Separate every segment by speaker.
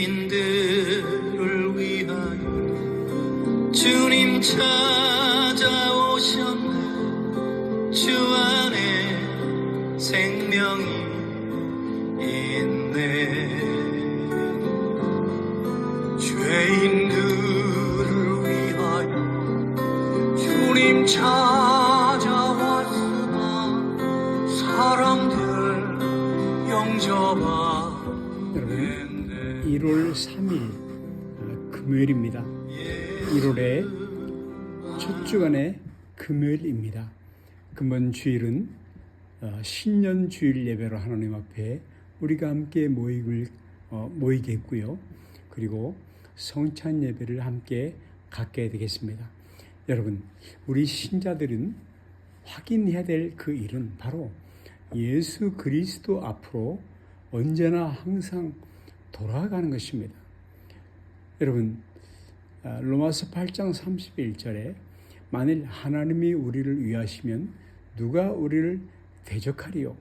Speaker 1: 죄인들을 위하여 주님 찾아오셨네. 주 안에 생명이 있네
Speaker 2: 3일 어, 금요일입니다. 1월의 첫 주간의 금요일입니다. 금번 주일은 어, 신년 주일 예배로 하나님 앞에 우리가 함께 모이길, 어, 모이게 했고요. 그리고 성찬 예배를 함께 갖게 되겠습니다. 여러분, 우리 신자들은 확인해야 될 그 일은 바로 예수 그리스도 앞으로 언제나 항상 돌아가는 것입니다. 여러분, 아, 로마서 8장 31절에 만일 하나님이 우리를 위하시면 누가 우리를 대적하리요?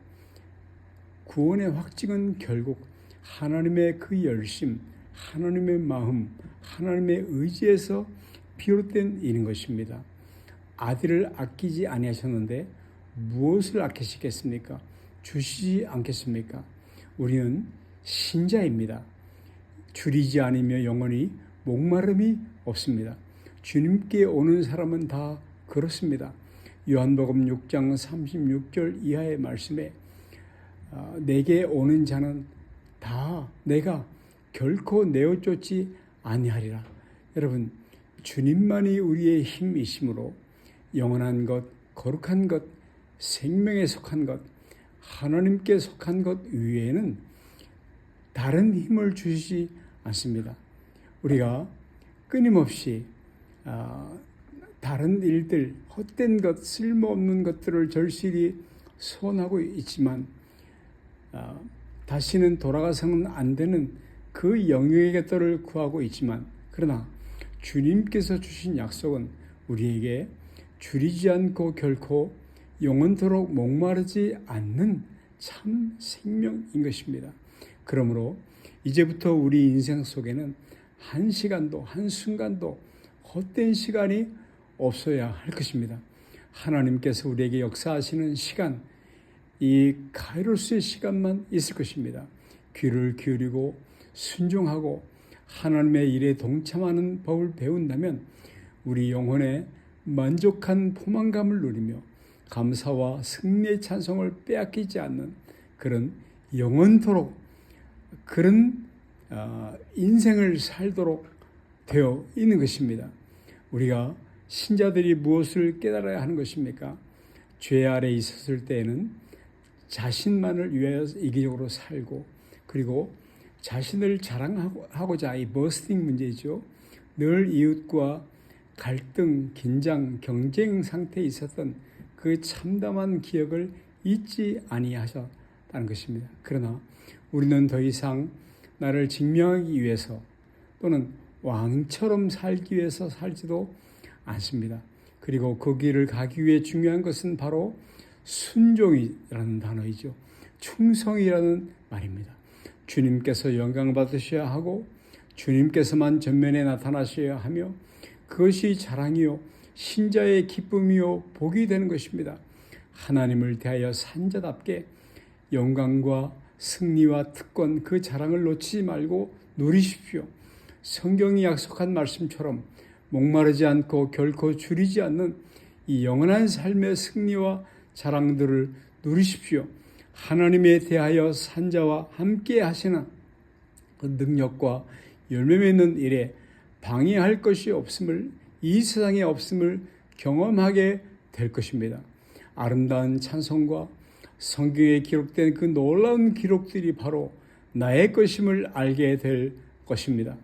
Speaker 2: 구원의 확증은 결국 하나님의 그 열심, 하나님의 마음, 하나님의 의지에서 비롯된 일인 것입니다. 아들을 아끼지 아니하셨는데 무엇을 아끼시겠습니까? 주시지 않겠습니까? 우리는 신자입니다. 줄이지 않으며 영원히 목마름이 없습니다. 주님께 오는 사람은 다 그렇습니다. 요한복음 6장 36절 이하의 말씀에 아, 내게 오는 자는 다 내가 결코 내어 쫓지 아니하리라. 여러분 주님만이 우리의 힘이심으로 영원한 것, 거룩한 것, 생명에 속한 것, 하나님께 속한 것 위에는 다른 힘을 주시지 않습니다. 우리가 끊임없이 아, 다른 일들, 헛된 것, 쓸모없는 것들을 절실히 소원하고 있지만 아, 다시는 돌아가서는 안 되는 그 영역의 것들을 구하고 있지만 그러나 주님께서 주신 약속은 우리에게 줄이지 않고 결코 영원토록 목마르지 않는 참 생명인 것입니다. 그러므로 이제부터 우리 인생 속에는 한 시간도 한 순간도 헛된 시간이 없어야 할 것입니다. 하나님께서 우리에게 역사하시는 시간, 이 카이로스의 시간만 있을 것입니다. 귀를 기울이고 순종하고 하나님의 일에 동참하는 법을 배운다면 우리 영혼에 만족한 포만감을 누리며 감사와 승리의 찬송을 빼앗기지 않는 그런 영원토록 그런 어, 인생을 살도록 되어 있는 것입니다. 우리가 신자들이 무엇을 깨달아야 하는 것입니까? 죄 아래 있었을 때에는 자신만을 위하여 이기적으로 살고 그리고 자신을 자랑하고자 이 버스팅 문제죠. 늘 이웃과 갈등, 긴장, 경쟁 상태에 있었던 그 참담한 기억을 잊지 아니하 셨다는 것입니다. 그러나 우리는 더 이상 나를 증명하기 위해서 또는 왕처럼 살기 위해서 살지도 않습니다. 그리고 그 길을 가기 위해 중요한 것은 바로 순종이라는 단어이죠. 충성이라는 말입니다. 주님께서 영광 받으셔야 하고 주님께서만 전면에 나타나셔야 하며 그것이 자랑이요 신자의 기쁨이요 복이 되는 것입니다. 하나님을 대하여 산자답게 영광과 승리와 특권 그 자랑을 놓치지 말고 누리십시오. 성경이 약속한 말씀처럼 목마르지 않고 결코 줄이지 않는 이 영원한 삶의 승리와 자랑들을 누리십시오. 하나님에 대하여 산자와 함께 하시는 그 능력과 열매 맺는 일에 방해할 것이 없음을 이 세상에 없음을 경험하게 될 것입니다. 아름다운 찬송과 성경에 기록된 그 놀라운 기록들이 바로 나의 것임을 알게 될 것입니다.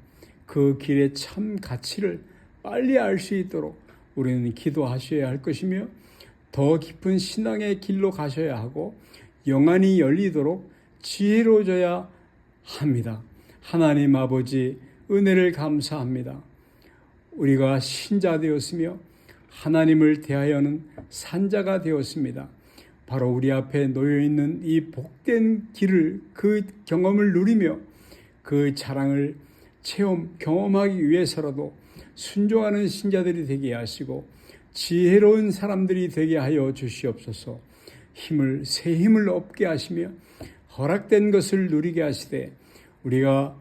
Speaker 2: 그 길의 참 가치를 빨리 알 수 있도록 우리는 기도하셔야 할 것이며 더 깊은 신앙의 길로 가셔야 하고 영안이 열리도록 지혜로워져야 합니다. 하나님 아버지 은혜를 감사합니다. 우리가 신자 되었으며 하나님을 대하여는 산자가 되었습니다. 바로 우리 앞에 놓여 있는 이 복된 길을 그 경험을 누리며 그 자랑을 체험, 경험하기 위해서라도 순종하는 신자들이 되게 하시고 지혜로운 사람들이 되게 하여 주시옵소서. 힘을, 새 힘을 얻게 하시며 허락된 것을 누리게 하시되 우리가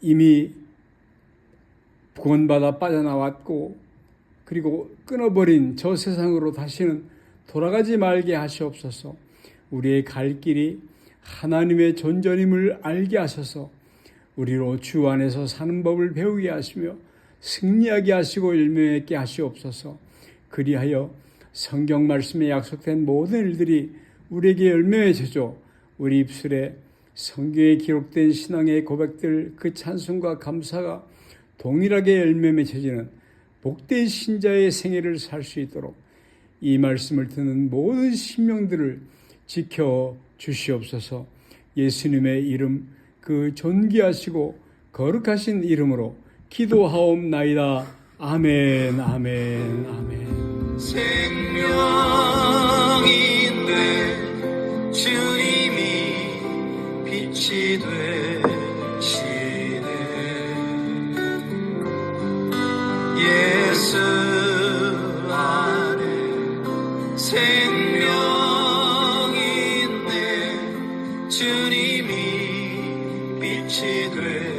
Speaker 2: 이미 구원받아 빠져나왔고 그리고 끊어버린 저 세상으로 다시는 돌아가지 말게 하시옵소서. 우리의 갈 길이 하나님의 존전임을 알게 하셔서 우리로 주 안에서 사는 법을 배우게 하시며 승리하게 하시고 열매맺게 하시옵소서. 그리하여 성경 말씀에 약속된 모든 일들이 우리에게 열매맺어줘 우리 입술에 성경에 기록된 신앙의 고백들 그 찬송과 감사가 동일하게 열매 맺혀지는 복된 신자의 생애를 살 수 있도록 이 말씀을 듣는 모든 신명들을 지켜 주시옵소서 예수님의 이름 그 존귀하시고 거룩하신 이름으로 기도하옵나이다. 아멘, 아멘, 아멘.
Speaker 1: 생명인데 주님이 빛이 되 빛이 돼.